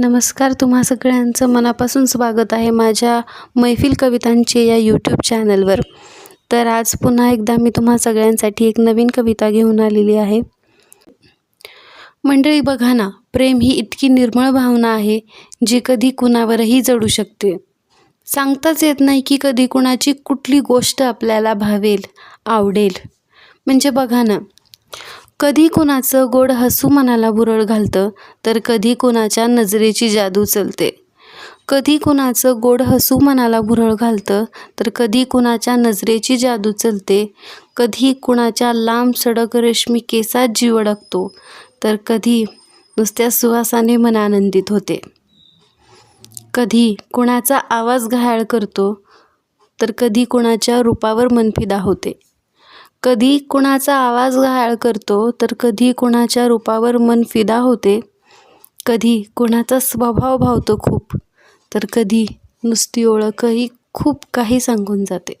नमस्कार तुम्हा सगळ्यांचं मनापासून स्वागत आहे माझ्या मैफिल कवितांचे या यूट्यूब चॅनलवर तर आज पुन्हा एकदा मी तुम्हा सगळ्यांसाठी एक नवीन कविता घेऊन आलेली आहे. मंडळी बघा ना प्रेम ही इतकी निर्मळ भावना आहे जी कधी कुणावरही जडू शकते. सांगताच येत नाही की कधी कुणाची कुठली गोष्ट आपल्याला भावेल आवडेल. म्हणजे बघा ना कधी कुणाचं गोड हसू मनाला भुरळ घालतं तर कधी कुणाच्या नजरेची जादू चलते. कधी कुणाचं गोड हसू मनाला भुरळ घालतं तर कधी कुणाच्या नजरेची जादू चलते. कधी कुणाच्या लांब सडक रेशमी केसात जीव अडकतो तर कधी नुसत्या सुवासाने मन आनंदित होते. कधी कुणाचा आवाज घायाळ करतो तर कधी कुणाच्या रूपावर मनफिदा होते. कधी कुणाचा आवाज घायाळ करतो तर कधी कुणाच्या रूपावर मन फिदा होते. कधी कुणाचा स्वभाव भावतो खूप तर कधी नुसती ओळखही खूप काही सांगून जाते.